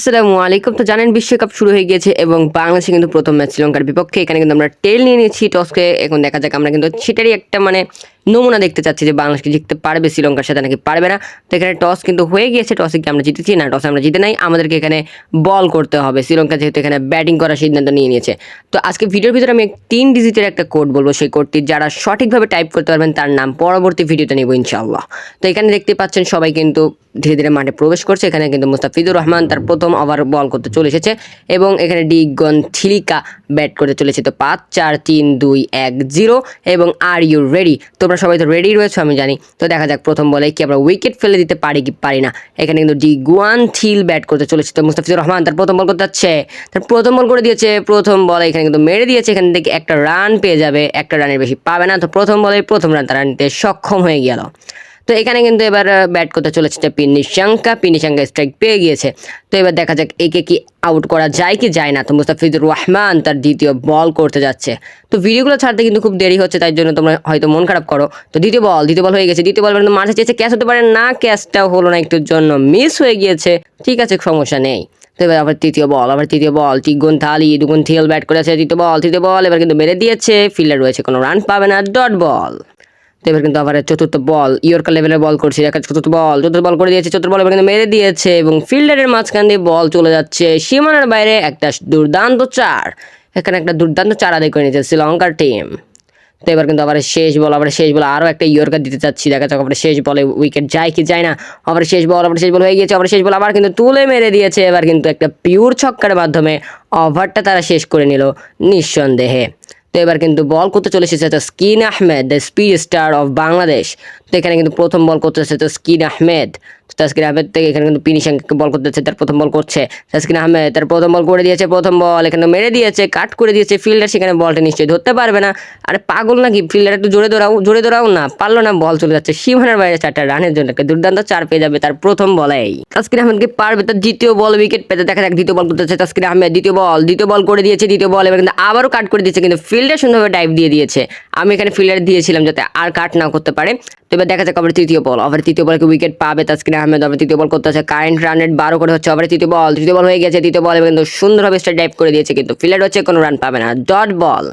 আসসালামু আলাইকুম। তো জানেন, বিশ্বকাপ শুরু হয়ে গিয়েছে এবং বাংলাদেশে কিন্তু প্রথম ম্যাচ শ্রীলঙ্কার বিপক্ষে। এখানে কিন্তু আমরা টেল নিয়ে নিয়েছি টসকে। এখন দেখা যাক, আমরা কিন্তু সেটারই একটা মানে নমুনা দেখতে চাচ্ছি যে বাংলাদেশকে জিততে পারবে শ্রীলঙ্কার সাথে নাকি পারবে না। তো এখানে টস কিন্তু হয়ে গিয়েছে। টসে কি আমরা জিতেছি? না, টসে আমরা জিতে নাই। আমাদেরকে এখানে বল করতে হবে। শ্রীলঙ্কা যেহেতু এখানে ব্যাটিং করার সিদ্ধান্ত নিয়ে নিয়েছে। তো আজকে ভিডিওর ভিতরে আমি তিন ডিজিটের একটা কোড বলব। সেই কোডটি যারা সঠিকভাবে টাইপ করতে পারবেন, তার নাম পরবর্তী ভিডিওতে নেব ইনশাআল্লাহ। তো এখানে দেখতে পাচ্ছেন সবাই কিন্তু ধীরে ধীরে মাঠে প্রবেশ করছে। এখানে কিন্তু মুস্তাফিজুর রহমান তার প্রথম ওভার বল করতে চলে এসেছে এবং এখানে ডিগন গনথিলিকা ব্যাট করতে চলেছে। তো পাঁচ, চার, তিন, দুই, এক, জিরো এবং আর ইউ রেডি? তোমরা সবাই তো রেডি রয়েছো, আমি জানি। তো দেখা যাক প্রথম বলে কি আমরা উইকেট ফেলে দিতে পারি কি পারি না। এখানে কিন্তু ডি গুয়ান থিল ব্যাট করতে চলেছে। তো মুস্তাফিজুর রহমান তার প্রথম বল করতে যাচ্ছে। তার প্রথম বল করে দিয়েছে। প্রথম বলে এখানে কিন্তু মেরে দিয়েছে। এখান থেকে একটা রান পেয়ে যাবে। একটা রানের বেশি পাবে না। তো প্রথম বলে প্রথম রান তারা নিতে সক্ষম হয়ে গেল। তো এখানে কিন্তু এবার ব্যাট করতে চলেছে পিনিশাঙ্কা পিনিশাঙ্কা স্ট্রাইক পেয়ে গিয়েছে। তো এবার দেখা যাক একে কি আউট করা যায় কি যায় না। তো মুস্তাফিজুর রহমান তার দ্বিতীয় বল করতে যাচ্ছে। তো ভিডিওগুলো ছাড়তে কিন্তু খুব দেরি হচ্ছে, তাই জন্য তোমরা হয়তো মন খারাপ করো। তো দ্বিতীয় বল দ্বিতীয় বল হয়ে গেছে। দ্বিতীয় বল কিন্তু মাঠে চেয়েছে ক্যাচ হতে পারে না ক্যাচটাও হলো না, একটুর জন্য মিস হয়ে গিয়েছে। ঠিক আছে, সমস্যা নেই। তো এবার আবার তৃতীয় বল আবার তৃতীয় বল তিগুন থালি দুগুন থিল ব্যাট করেছে, তৃতীয় বল তৃতীয় বল এবার কিন্তু মেরে দিয়েছে। ফিল্ডার রয়েছে কোনো রান পাবে না ডট বল তো এবার কিন্তু আবার চতুর্থ বল ইয়র্কার লেভেলের বল করছে দেখা চতুর্থ বল চতুর্থ বল করে দিয়েছে, চতুর্থ বল এবার কিন্তু মেরে দিয়েছে এবং ফিল্ডারের মাঝখান দিয়ে বল চলে যাচ্ছে। সীমানার বাইরে একটা দুর্দান্ত চার, এখানে একটা দুর্দান্ত চার আদায় করে নিয়েছে শ্রীলঙ্কার টিম তো এবার কিন্তু আবার শেষ বল আবার শেষ বল আরও একটা ইয়র্কার দিতে চাচ্ছি, দেখা যাক আবার শেষ বলে উইকেট যায় কি যায় না। আবার শেষ বল আবার শেষ বল হয়ে গিয়েছে, আবার শেষ বল আবার কিন্তু তুলে মেরে দিয়েছে, এবার কিন্তু একটা পিওর ছক্কার মাধ্যমে ওভারটা তারা শেষ করে নিল নিঃসন্দেহে। তো এবার কিন্তু বল করতে চলে এসেছে Taskin Ahmed the speed star of Bangladesh তো এখানে কিন্তু প্রথম বল করতেছে তো স্কিন আহমেদ। তো তাসকিন আহমেদ থেকে এখানে কিন্তু পিনিশাঙ্কে বল করতে যাচ্ছে তার প্রথম বল করছে। তাসকিন আহমেদ তার প্রথম বল করে দিয়েছে, প্রথম বল এখানে মেরে দিয়েছে, কাট করে দিয়েছে, ফিল্ডার সেখানে বলটা নিশ্চয়ই ধরতে পারবে না। আরে পাগল নাকি? ফিল্ডার একটু জোরে দৌড়াও জোরে দৌড়াও না, পারল না, বল চলে যাচ্ছে। সীমানার বাইরে চারটা রানের জন্য একটা দুর্দান্ত চার পেয়ে যাবে তার প্রথম বলেই। তাসকিন আহমেদকে পারবে তার দ্বিতীয় বল, উইকেট পেতে। দেখা যাক দ্বিতীয় বল করতে যাচ্ছে তাসকিন আহমেদ, দ্বিতীয় বল দ্বিতীয় বল করে দিয়েছে, দ্বিতীয় বল এবার কিন্তু আবারও কাট করে দিয়েছে, কিন্তু ফিল্ডার সুন্দরভাবে ডাইভ দিয়ে দিয়েছে। আমি এখানে ফিল্ডার দিয়েছিলাম যাতে আর কাট না করতে পারে। তো এবার দেখা যাক আবার তৃতীয় বল, আবার তৃতীয় বলকে উইকেট পাবে তাসকিন আহমেদ, আবার তৃতীয় বল করতে আছে কারেন্ট রান রেট বারো করে হচ্ছে আবার তৃতীয় বল তৃতীয় বল হয়ে গেছে, তৃতীয় বল কিন্তু সুন্দরভাবে স্টার ডাইভ করে দিয়েছে কিন্তু ফিল্ডার হচ্ছে কোনো রান পাবে না। ডট বল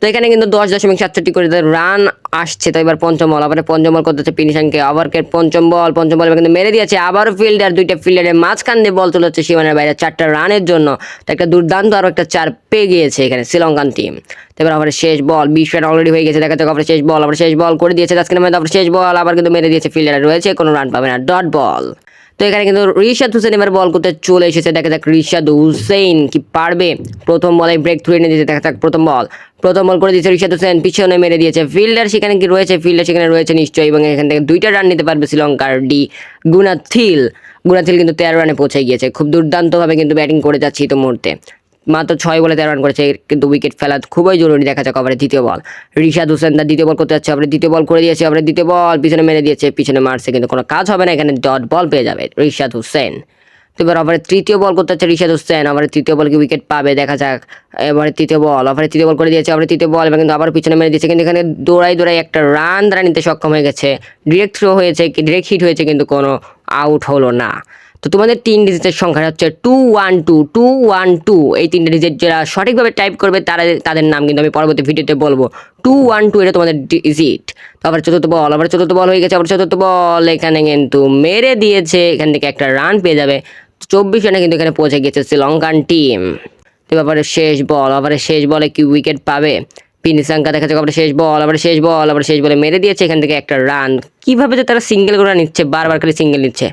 তো এখানে কিন্তু দশ দশমিক সাতষট্টি করে রান আসছে। তো এবার পঞ্চম বল আবার পঞ্চম বল করতেছে পিনিশানকে আবারকে পঞ্চম বল পঞ্চম বল কিন্তু মেরে দিয়েছে। আবারও ফিল্ডার দুইটা ফিল্ডারের মাঝখান দিয়ে বল চলে যাচ্ছে সীমানের বাইরে চারটা রানের জন্য। তো একটা দুর্দান্ত আরও একটা চার পেয়ে গিয়েছে এখানে শ্রীলঙ্কান টিম তো এবার আবার শেষ বল বিশ রান অলরেডি হয়ে গেছে। দেখা যাক আবার শেষ বল আবার শেষ বল করে দিয়েছে। তাস্কিন আবার শেষ বল আবার কিন্তু মেরে দিয়েছে ফিল্ডার রয়েছে, কোনো রান পাবে না। ডট বল তো এখানে কিন্তু রিশাদ হুসেন এবার বল করতে চলে এসেছে। দেখা যাক রিশাদ হুসেন কি পারবে। প্রথম বলে ব্রেক থ্রু এনে দিয়েছে। দেখা যাক প্রথম বল। প্রথম বল করে দিয়েছে রিশাদ হুসেন পিছনে মেরে দিয়েছে ফিল্ডার। সেখানে কি রয়েছে? ফিল্ডার সেখানে রয়েছে নিশ্চয়ই। এবং এখান থেকে দুইটা রান নিতে পারবে শ্রীলঙ্কার ডি গুনাথিল। গুনাথিল কিন্তু তেরো রানে পৌঁছে গিয়েছে। খুব দুর্দান্তভাবে কিন্তু ব্যাটিং করে যাচ্ছে এই তো মুহূর্তে মাত্র ছয় বলে তেরো রান করেছে, কিন্তু উইকেট ফেলা খুবই জরুরি দেখা যাক আবার দ্বিতীয় বল রিশাদ হোসেন তার দ্বিতীয় বল করতে যাচ্ছে, আবার দ্বিতীয় বল করে দিয়েছে, আবার দ্বিতীয় বল পিছনে মেরে দিয়েছে, পিছনে মারছে, কিন্তু কোনো কাজ হবে না, এখানে ডট বল পেয়ে যাবে রিশাদ হোসেন। তো এবার আবার তৃতীয় বল করতে হচ্ছে রিশাদ হোসেন, আবার তৃতীয় বলকে উইকেট পাবে, দেখা যাক, এবারে তৃতীয় বল আবার তৃতীয় বল করে দিয়েছে, আবার তৃতীয় বল এবার কিন্তু আবার পিছনে মেরে দিয়েছে, কিন্তু এখানে দৌড়াই দৌড়াই একটা রান তারা নিতে সক্ষম হয়ে গেছে। ডিরেক্ট থ্রো হয়েছে ডিরেক্ট হিট হয়েছে, কিন্তু কোনো আউট হলো না। তো তোমাদের তিন ডিজিটের সংখ্যা হচ্ছে two one two two one two এই তিনটে ডিজিট যারা সঠিকভাবে টাইপ করবে, তারা তাদের নাম কিন্তু আমি পরবর্তী ভিডিওতে বলব। টু ওয়ান টু এটা তোমাদের ডিজিট তো আবার চতুর্থ বল, আবার চতুর্থ বল হয়ে গেছে, আবার চতুর্থ বল। এখানে কিন্তু মেরে দিয়েছে, এখান থেকে একটা রান পেয়ে যাবে। চব্বিশ রানে কিন্তু এখানে পৌঁছে গেছে শ্রীলঙ্কান টিম তো ব্যাপারে শেষ বল, আবার শেষ বলে কি উইকেট পাবে? পিনিসাঙ্কা দেখা যাক আবার শেষ বল, আবার শেষ বল, আবার শেষ বলে মেরে দিয়েছে, এখান থেকে একটা রান কীভাবে যে তারা সিঙ্গেল করে নিচ্ছে, বারবার করে সিঙ্গেল নিচ্ছে?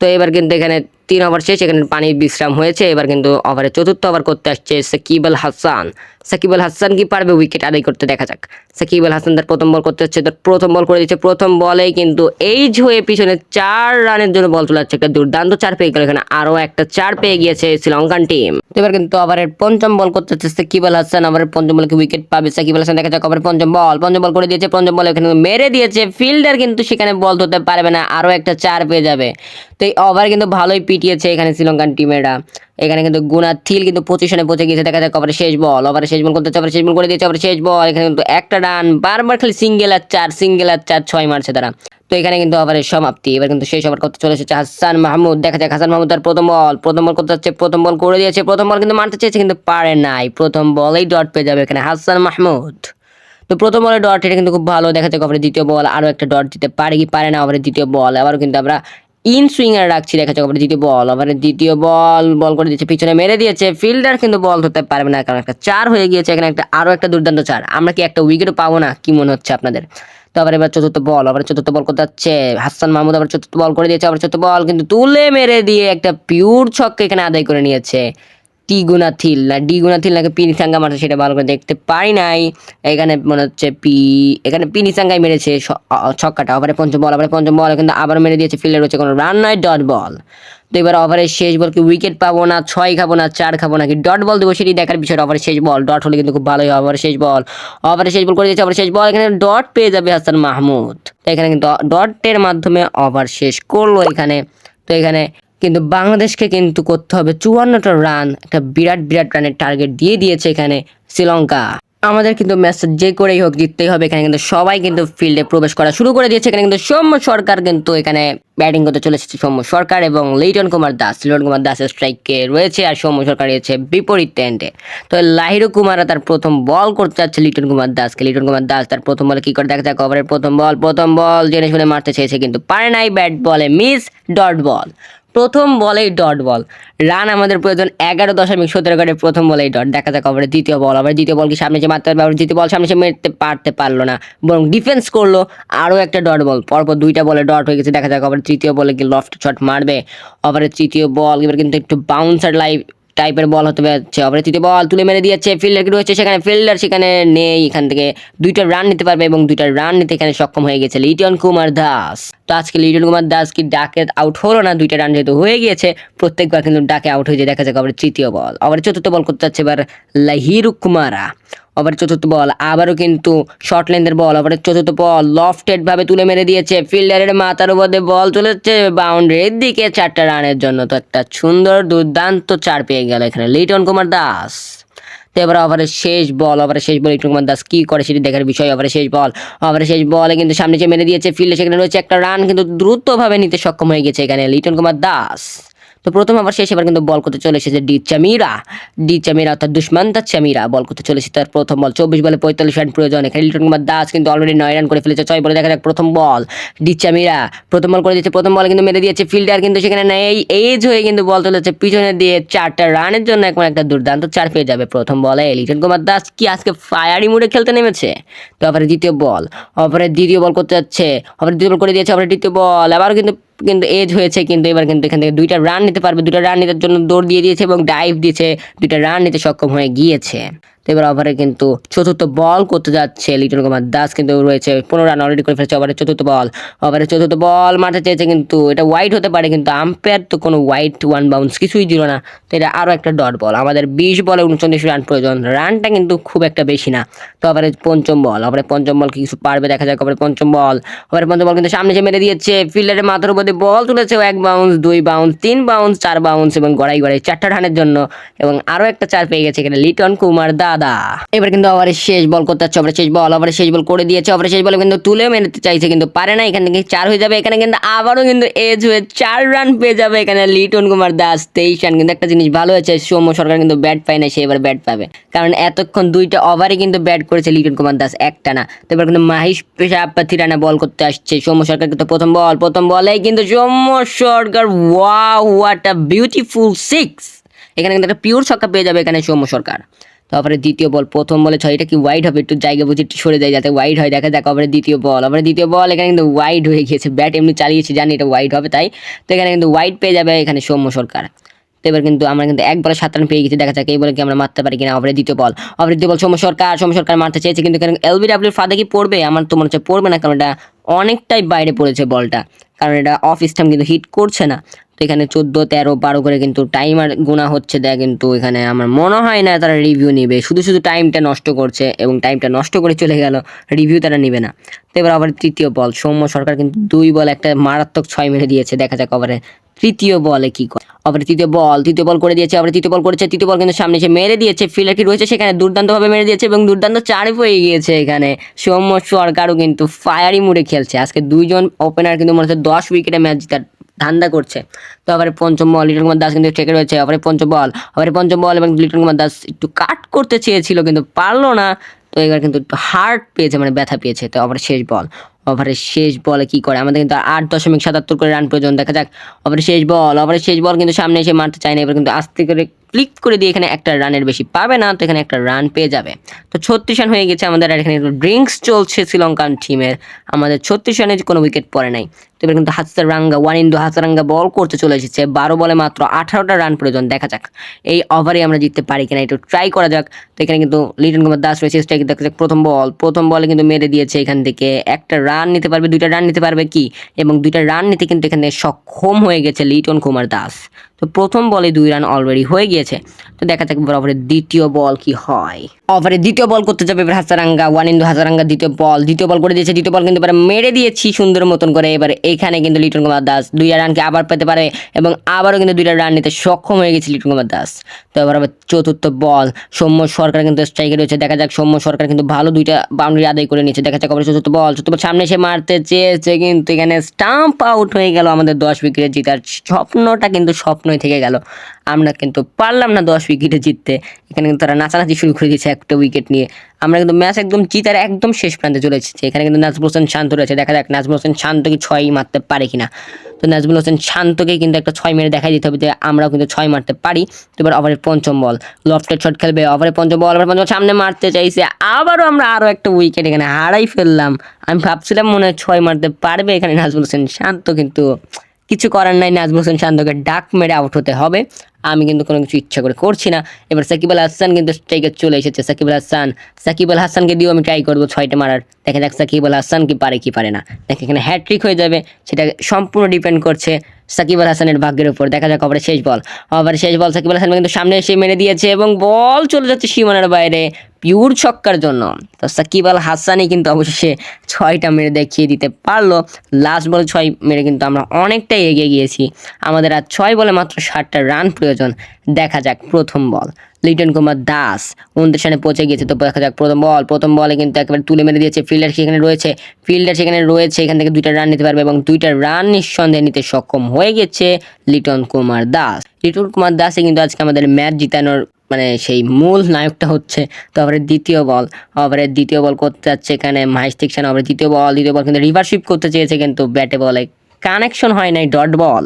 তো এবার কিন্তু এখানে তিন ওভার শেষ এখানে পানির বিশ্রাম হয়েছে। এবার কিন্তু ওভারে চতুর্থ ওভার করতে আসছে সাকিব আল হাসান। সাকিব আল হাসান কি পারবে উইকেট আদায় করতে? দেখা যাক। সাকিব আল হাসান তার প্রথম বল করতে হচ্ছে তার প্রথম বল করে দিচ্ছে। প্রথম বলেই কিন্তু এইজ হয়ে পিছনে চার রানের জন্য বল চলে যাচ্ছে একটা দুর্দান্ত চার পেয়ে গেল। এখানে আরও একটা চার পেয়ে গিয়েছে শ্রীলঙ্কান টিম এবার কিন্তু ওভারের পঞ্চম বল করতে হচ্ছে সাকিব আল হাসান। ওভারের পঞ্চম বলকে উইকেট পাবে সাকিব হাসান। দেখা যাক ওভারের পঞ্চম বল পঞ্চম বল করে দিয়েছে, পঞ্চম বল এখানে মেরে দিয়েছে। ফিল্ডার কিন্তু সেখানে বল ধরতে পারবে না, আরও একটা চার পেয়ে যাবে। তো এই ওভার কিন্তু ভালোই পিটিয়েছে এখানে শ্রীলঙ্কান টিমেরা এখানে কিন্তু গুনা থিল কিন্তু পজিশনে পৌঁছে গিয়েছে। দেখা যাক ওভারে শেষ বল ওভারে শেষ বল করতে ওভারে শেষ বল করে দিয়েছে, ওভারে শেষ বল এখানে কিন্তু একটা রান বারবার খালি সিঙ্গেল আর চার সিঙ্গেল আর চার, ছয় মারছে তারা। তো এখানে কিন্তু ওভারের সমাপ্তি। এবার কিন্তু শেষ ওভার করতে চলে এসেছে হাসান মাহমুদ। দেখা যাক হাসান মাহমুদ তার প্রথম বল প্রথম বল করতে যাচ্ছে প্রথম বল করে দিয়েছে, প্রথম বল কিন্তু মারতে চেয়েছে, কিন্তু পারে নাই। প্রথম বলেই ডট পেয়ে যাবে এখানে হাসান মাহমুদ। তো প্রথম বলে ডট এটা কিন্তু খুব ভালো। দেখা যাক ওভারে দ্বিতীয় বল আরও একটা ডট দিতে পারে কি পারে না ওভারে দ্বিতীয় বল আবারও কিন্তু আমরা ইন সুইঙ্গার রাখছি, দেখা যাক দ্বিতীয় বল ওভারে দ্বিতীয় বল বল করে দিয়েছে, পিছনে মেরে দিয়েছে, ফিল্ডার কিন্তু বল ধরতে পারবে না, কারণ একটা চার হয়ে গিয়েছে, এখানে একটা আরও একটা দুর্দান্ত চার। আমরা কি একটা উইকেটও পাবো না, কি মনে হচ্ছে আপনাদের? তো আবার এবার চতুর্থ বল, আবার চতুর্থ বল করতে যাচ্ছে হাসান মাহমুদ আবার চতুর্থ বল করে দিয়েছে, আবার চতুর্থ বল, কিন্তু তুলে মেরে দিয়ে একটা পিউর ছক্কে এখানে আদায় করে নিয়েছে। টি গুনা থিল না ডি গুনা থিল নাকি পিনি সাঙ্গা মারছে সেটা ভালো করে দেখতে পারি নাই। এখানে মনে হচ্ছে পি, এখানে পিনি সাঙ্গাই মেরেছে ছক্কাটা। ওভারে পঞ্চম বল আবার পঞ্চম বল কিন্তু আবার মেরে দিয়েছে ফিল্ডার হচ্ছে কোনো রান নয় ডট বল তো এবার ওভারের শেষ বল কি উইকেট পাবো না, ছয় খাব না, চার খাব নাকি ডট বল দেবো সেটি দেখার বিষয়। ওভারের শেষ বল ডট হলে কিন্তু খুব ভালোই হবে ওভারের শেষ বল ওভারের শেষ বল করে দিয়েছে ওভারের শেষ বল এখানে ডট পেয়ে যাবে হাসান মাহমুদ। তো এখানে কিন্তু ডটের মাধ্যমে ওভার শেষ করল এখানে। তো এখানে কিন্তু বাংলাদেশকে কিন্তু করতে হবে চুয়ান্নটা রান একটা বিরাট বিরাট রানের টার্গেট দিয়ে দিয়েছে এখানে শ্রীলঙ্কা। আমাদের কিন্তু ম্যাচ যে করেই হোক জিততেই হবে, এখানে কিন্তু সবাই কিন্তু ফিল্ডে প্রবেশ করা শুরু করে দিয়েছে। এখানে কিন্তু সৌম্য সরকার কিন্তু এখানে ব্যাটিং করতে চলে এসেছে, সৌম্য সরকার এবং লিটন কুমার দাস। লিটন কুমার দাসের স্ট্রাইকে রয়েছে আর সৌম্য সরকার রয়েছে বিপরীত এন্ডে তো লাহিরু কুমার তার প্রথম বল করতে যাচ্ছে লিটন কুমার দাসকে। লিটন কুমার দাস তার প্রথম বলে কি করে দেখা যাক, ওভারের প্রথম বল প্রথম বল জেনে শুনে মারতে চেয়েছে, কিন্তু পারে নাই ব্যাট বলে মিস ডট বল প্রথম বলেই ডট বল। রান আমাদের প্রয়োজন এগারো দশমিক সতেরো গড়ে প্রথম বলেই ডট। দেখা যাক আবার দ্বিতীয় বল। আবার দ্বিতীয় বল কি সামনে যে মারতে পারবে দ্বিতীয় বল সামনে সে মেরতে পারতে পারল না। বরং ডিফেন্স করল, আরও একটা ডট বল। পরপর দুইটা বলে ডট হয়ে গেছে। দেখা যাক আবার তৃতীয় বলে কি লফট শট মারবে। আবার তৃতীয় বল, এবার কিন্তু একটু বাউন্সার লাইভ টাইপের বল হতে পারছে অপরাজিত বল তুলে মেরে দিয়েছে। ফিল্ডার রয়েছে সেখানে? ফিল্ডার সেখানে নেই। এখান থেকে দুইটা রান নিতে পারবে এবং দুইটা রান নিতে এখানে সক্ষম হয়ে গেছে লিটন কুমার দাস তো আজকে লিটন কুমার দাস কি ডাকে আউট হলো না? দুইটা রান যেহেতু হয়ে গিয়েছে, প্রত্যেকবার কিন্তু ডাকে আউট হয়ে যায়। দেখা যাক আবার তৃতীয় বল আবার চতুর্থ বল করতে যাচ্ছে এবার লাহিরু কুমারা। আবার চতুর্থ বল আবারও কিন্তু শর্ট লেন্থের বল আবার চতুর্থ বল লফটেড ভাবে তুলে মেরে দিয়েছে। ফিল্ডারের মাথার উপর বল চলেছে বাউন্ডারির দিকে চারটা রানের জন্য। তো একটা সুন্দর, দুর্দান্ত চার পেয়ে গেল এখানে লিটন কুমার দাস এবার ওভারের শেষ বল ওভারের শেষ বল লিটন কুমার দাস কি করে সেটি দেখার বিষয় ওভারের শেষ বল ওভারের শেষ বলে কিন্তু সামনে যে মেরে দিয়েছে ফিল্ডে সেখানে রয়েছে, একটা রান কিন্তু দ্রুতভাবে নিতে সক্ষম হয়ে গেছে এখানে লিটন কুমার দাস তো প্রথম আবার শেষ, এবার কিন্তু বল করতে চলে এসেছে ডি চামিরা। ডি চামিরা অর্থাৎ দুষ্মন্ত চামিরা বল করতে চলেছে তার প্রথম বল, চব্বিশ বলে পঁয়তাল্লিশ রান প্রয়োজন। এখানে লিটন কুমার দাস কিন্তু অলরেডি নয় রান করে ফেলেছে। ছয় বলে দেখা যাক প্রথম বল, ডি চামিরা। প্রথম বল করে দিয়েছে, প্রথম বল কিন্তু মেরে দিয়েছে ফিল্ডার, কিন্তু সেখানে নেই। এজ হয়ে কিন্তু বল তুলেছে, পিছনে দিয়ে চারটা রানের জন্য এখন একটা দুর্দান্ত চার পেয়ে যাবে প্রথম বলে। লিটন কুমার দাস কি আজকে ফায়ারি মুডে খেলতে নেমেছে? তো আবার দ্বিতীয় বল অপরের দ্বিতীয় বল করতে যাচ্ছে অপরের দ্বিতীয় বল করে দিয়েছে অপরের দ্বিতীয় বল। আবার কিন্তু কিন্তু এজ হয়েছে কিন্তু এবার কিন্তু এখান থেকে দুইটা রান নিতে পারবে। দুইটা রান নিতে জন্য দৌড় দিয়ে দিয়েছে এবং ডাইভ দিয়েছে। দুইটা রান নিতে সক্ষম হয়ে গিয়েছে। তো এবার ওভারে কিন্তু চতুর্থ বল করতে যাচ্ছে লিটন কুমার দাস কিন্তু রয়েছে। পনেরো রান অলরেডি করে ফেলেছে ওভারে চতুর্থ বল ওভারে চতুর্থ বল মারতে চেয়েছে কিন্তু এটা হোয়াইট হতে পারে কিন্তু আম্পায়ার তো কোনো হোয়াইট ওয়ান বাউন্স কিছুই দিল না। তো এটা আরও একটা ডট বল আমাদের বিশ বলে উনচল্লিশ রান প্রয়োজন। রানটা কিন্তু খুব একটা বেশি না। তো ওভারে পঞ্চম বল ওভারে পঞ্চম বল কিছু পারবে দেখা যাক ওভারে পঞ্চম বল ওভারে পঞ্চম বল কিন্তু সামনে যে মেরে দিয়েছে ফিল্ডারের মাথার উপর দিয়ে বল তুলেছে, এক বাউন্স দুই বাউন্স তিন বাউন্স চার বাউন্স এবং গড়াই গড়াই চারটা রানের জন্য। এবং আরও একটা চার পেয়ে গেছে এখানে লিটন কুমার দাদা। এবার কিন্তু ওভারের শেষ বল করতে হচ্ছে ওভারের শেষ বল ওভারের শেষ বল করে দিয়েছে ওভারের শেষ বলে কিন্তু তুলে মেরতে চাইছে, কিন্তু পারে না। এখান থেকে চার হয়ে যাবে, এখানে কিন্তু আবারও কিন্তু এজ হয়ে চার রান পেয়ে যাবে এখানে লিটন কুমার দাস, তেইশ রান কিন্তু একটা জিনিস ভালো হয়েছে, সৌম্য সরকার কিন্তু ব্যাট পায় না সে এবার ব্যাট পাবে। কারণ এতক্ষণ দুইটা ওভারে কিন্তু ব্যাট করেছে লিটন কুমার দাস, একটা না। তো এবার কিন্তু মাহিশ পেশাব রানা বল করতে আসছে, সৌম্য সরকার কিন্তু প্রথম বল, প্রথম বলেই কিন্তু সৌম্য সরকার ওয়া হোয়াট আ বিউটিফুল সিক্স এখানে কিন্তু একটা পিওর ছক্কা পেয়ে যাবে এখানে সৌম্য সরকার। তারপরে দ্বিতীয় বল, প্রথম বলে ছয় এটা কি ওয়াইড হবে? একটু জায়গা বুঝে একটু সরে যায় যাতে ওয়াইড হয়। দেখা যাক আবার দ্বিতীয় বল। আবার দ্বিতীয় বল, এখানে কিন্তু ওয়াইড হয়ে গিয়েছে। ব্যাট এমনি চালিয়েছি, জানি এটা ওয়াইড হবে তাই। তো এখানে কিন্তু ওয়াইড পেয়ে যাবে এখানে সৌম্য সরকার। তো এবার কিন্তু আমরা কিন্তু এক বলে সাত রান পেয়ে গেছি। দেখা যাক এই বলে কি আমরা মারতে পারি কিনা ওভারে দ্বিতীয় বল। ওভারে দ্বিতীয় বল সৌম্য সরকার সৌম্য সরকার মারতে চেয়েছে। কিন্তু এখানে এলবিডাব্লিউর ফাঁদে কি পড়বে? আমার তো মনে হচ্ছে পড়বে না, কারণ এটা অনেকটাই বাইরে পড়েছে বলটা। কারণ এটা অফ স্টাম্প কিন্তু হিট করছে না। তো এখানে চোদ্দ, তেরো, বারো করে কিন্তু টাইমার গোনা হচ্ছে দেয় কিন্তু এখানে আমার মনে হয় না তারা রিভিউ নেবে। শুধু শুধু টাইমটা নষ্ট করছে এবং টাইমটা নষ্ট করে চলে গেল রিভিউ তারা নেবে না। তো এবার আবার তৃতীয় বল, সৌম্য সরকার কিন্তু দুই বল একটা মারাত্মক ছয় মেরে দিয়েছে। দেখা যাক ওভারে তৃতীয় বলে কি করে? আবার তৃতীয় বল তৃতীয় বল করে দিয়েছে আবার তৃতীয় বল করেছে, তৃতীয় বল কিন্তু সামনে এসে মেরে দিয়েছে ফিল্ডার কি রয়েছে সেখানে দুর্দান্তভাবে মেরে দিয়েছে এবং দুর্দান্ত চারে হয়ে গিয়েছে এখানে। সৌম্য সরকারও কিন্তু ফায়ারি মুডে খেলছে। আজকে দুইজন ওপেনার কিন্তু মনে হচ্ছে দশ উইকেটে ম্যাচ জিতার ধান্দা করছে। তো আবার পঞ্চম বল, লিটন কুমার দাস কিন্তু ঠেকে রয়েছে, আবার পঞ্চম বল, আবার পঞ্চম বল এবং লিটন কুমার দাস একটু কাট করতে চেয়েছিল কিন্তু পারল না। তো এবার কিন্তু একটু হার্ট পেয়েছে মানে ব্যথা পেয়েছে। তো আবার শেষ বল। ওভারের শেষ বলে কি করে? আমাদের কিন্তু আট দশমিক সাতাত্তর করে রান প্রয়োজন। দেখা যাক ওভারের শেষ বল ওভারের শেষ বল কিন্তু সামনে এসে মারতে চায় না। এবার কিন্তু আস্তে করে ক্লিক করে দিয়ে এখানে একটা রানের বেশি পাবে না, তো এখানে একটা রান পেয়ে যাবে। তো ছত্রিশ রান হয়ে গেছে আমাদের, আর এখানে ড্রিঙ্কস চলছে শ্রীলঙ্কান টিমের আমাদের ছত্রিশ রানে কোনো উইকেট পড়ে নাই। তো এবার কিন্তু হাসারাঙ্গা ওয়ান ইন্দু হাসারাঙ্গা বল করতে চলে এসেছে। বারো বলে মাত্র আঠারোটা রান প্রয়োজন। দেখা যাক, এই ওভারে আমরা জিততে পারি কিনা, একটু ট্রাই করা যাক। তো এখানে কিন্তু লিটন কুমার দাস রয়েছে দেখা যাক প্রথম বল প্রথম বলে কিন্তু মেরে দিয়েছে এখান থেকে একটা রান নিতে পারবে, দুইটা রান নিতে পারবে কি? এবং দুইটা রান নিতে কিন্তু এখানে সক্ষম হয়ে গেছে লিটন কুমার দাস। তো প্রথম বলে দুই রান অলরেডি হয়ে গিয়েছে। তো দেখা যাক এবার ওভারের দ্বিতীয় বল কি হয়। ওভারে দ্বিতীয় বল করতে যাবে এবার হাসারাঙ্গা ওয়ান ইন্দু হাসারাঙ্গা দ্বিতীয় বল দ্বিতীয় বল করে দিয়েছে, দ্বিতীয় বল কিন্তু এবার মেরে দিয়েছি সুন্দর মতন করে। এবার এখানে কিন্তু লিটন কুমার দাস দুইটা রানকে আবার পেতে পারে এবং আবারও কিন্তু দুইটা রান নিতে সক্ষম হয়ে গেছে লিটন কুমার দাস। তো এবার আবার চতুর্থ বল সৌম্য সরকার কিন্তু স্ট্রাইকে রয়েছে। দেখা যাক সৌম্য সরকার কিন্তু ভালো দুইটা বাউন্ডারি আদায় করে নিয়েছে। দেখা যাক আবার চতুর্থ বল চতুর্থ বল সামনে এসে মারতে চেয়েছে কিন্তু এখানে স্টাম্প আউট হয়ে গেল আমাদের দশ উইকেটে জিতার। স্বপ্নটা কিন্তু স্বপ্নই থেকে গেল। আমরা কিন্তু পারলাম না দশ উইকেটে জিততে। এখানে কিন্তু তারা নাচানাচি শুরু করে দিয়েছে একটা উইকেট নিয়ে। আমরা কিন্তু ম্যাচ একদম জিতার একদম শেষ প্রান্তে চলে এসেছি। এখানে কিন্তু নাজমুল হোসেন শান্ত রয়েছে। দেখা যাক নাজমুল হোসেন শান্ত কি ছয় মারতে পারে কিনা। তো নাজমুল হোসেন শান্তকে কিন্তু একটা ছয় মেরে দেখাই দিতে হবে যে আমরাও কিন্তু ছয় মারতে পারি। তো এবার ওভারের পঞ্চম বল লফটেড শট খেলবে ওভারের পঞ্চম বল ওভারের পঞ্চম সামনে মারতে চাইছে। আবারও আমরা আরও একটা উইকেট এখানে হারাই ফেললাম। আমি ভাবছিলাম মনে হয় ছয় মারতে পারবে এখানে নাজমুল হোসেন। শান্ত কিন্তু কিছু করার নাই, নাজমুল হোসেন শান্তকে ডাক মেরে আউট হতে হবে। আমি কিন্তু কোনো কিছু ইচ্ছা করে করছি না। এবার সাকিব আল হাসান কিন্তু স্ট্রাইকে চলে এসেছে। সাকিব আল হাসান, সাকিব আল হাসানকে দিয়েও আমি ট্রাই করব ছয়টা মারার। দেখা যাক সাকিব আল হাসান কি পারে কি পারে না। দেখে এখানে হ্যাট্রিক হয়ে যাবে। সেটা সম্পূর্ণ ডিপেন্ড করছে সাকিব আল হাসানের ভাগ্যের উপর। দেখা যাক ওভারের শেষ বল। ওভারের শেষ বল সাকিব আল হাসান কিন্তু সামনে এসে মেরে দিয়েছে এবং বল চলে যাচ্ছে সীমানার বাইরে পিওর ছক্কার জন্য। তো সাকিব আল হাসানই কিন্তু অবশেষে ছয়টা মেরে দেখিয়ে দিতে পারল। লাস্ট বলে ছয় মেরে কিন্তু আমরা অনেকটাই এগিয়ে গিয়েছি। আমাদের আর ছয় বলে মাত্র ষাটটা রান প্রয়োজন। দেখা যাক প্রথম বল লিটন কুমার দাস। উনত্রিশ পৌঁছে গিয়েছে। তো দেখা যাক, প্রথম বল, প্রথম বলে কিন্তু একেবারে তুলে মেরে দিয়েছে ফিল্ডার সেখানে রয়েছে। ফিল্ডার সেখানে রয়েছে, এখান থেকে দুইটা রান নিতে পারবে এবং দুইটা রান নিঃসন্দেহে নিতে সক্ষম হয়ে গেছে লিটন কুমার দাস। লিটন কুমার দাসই কিন্তু আজকে আমাদের ম্যাচ জিতানোর মানে সেই মূল নায়কটা হচ্ছে, তো ওভারের দ্বিতীয় বল, ওভারের দ্বিতীয় বল করতে যাচ্ছে এখানে মাইস্টিক সেন, ওভারের দ্বিতীয় বল দ্বিতীয় বল কিন্তু রিভারশিপ করতে চেয়েছে কিন্তু ব্যাটে বলে কানেকশন হয় নাই, ডট বল।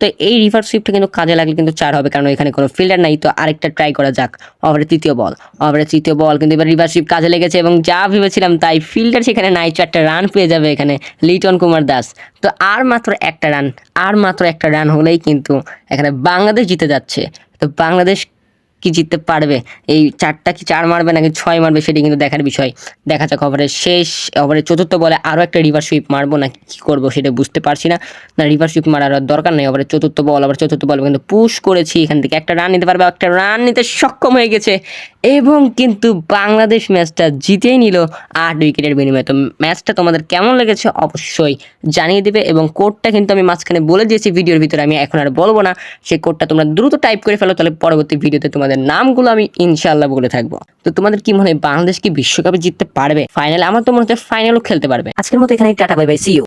তো এই রিভার সুইপটা কিন্তু কাজে লাগলে কিন্তু চার হবে, কারণ এখানে কোনো ফিল্ডার নাই। তো আরেকটা ট্রাই করা যাক ওভারে তৃতীয় বল ওভারে তৃতীয় বল কিন্তু এবার রিভার সুইপ কাজে লেগেছে এবং যা ভেবেছিলাম তাই ফিল্ডার সেখানে নাই, চারটা রান পেয়ে যাবে এখানে লিটন কুমার দাস। তো আর মাত্র একটা রান আর মাত্র একটা রান হলেই কিন্তু এখানে বাংলাদেশ জিতে যাচ্ছে। তো বাংলাদেশ কি জিততে পারবে? এই চারটা কি চার মারবে নাকি ছয় মারবে সেটি কিন্তু দেখার বিষয়। দেখা যাক ওভারের শেষ, ওভারের চতুর্থ বলে আরও একটা রিভার সুইপ মারবো না কি করব সেটা বুঝতে পারছি না। না রিভার সুইপ মারার দরকার নেই, ওভারের চতুর্থ বল আবার চতুর্থ বল কিন্তু পুশ করেছি এখান থেকে। একটা রান নিতে পারবে, একটা রান নিতে সক্ষম হয়ে গেছে। এবং কিন্তু বাংলাদেশ ম্যাচটা জিতেই নিল আট উইকেটের বিনিময়ে। তো ম্যাচটা তোমাদের কেমন লেগেছে অবশ্যই জানিয়ে দেবে এবং কোডটা কিন্তু আমি মাঝখানে বলে দিয়েছি, ভিডিওর ভিতরে আমি এখন আর বলব না। সেই কোডটা তোমরা দ্রুত টাইপ করে ফেলো, তাহলে পরবর্তী ভিডিওতে তোমাদের নামগুলো আমি ইনশাল্লাহ বলে থাকব। তো তোমাদের কি মনে হয় বাংলাদেশ কি বিশ্বকাপে জিততে পারবে? ফাইনাল আমার তো মনে হচ্ছে ফাইনালও খেলতে পারবে। আজকের মতো এখানে tata bye bye see you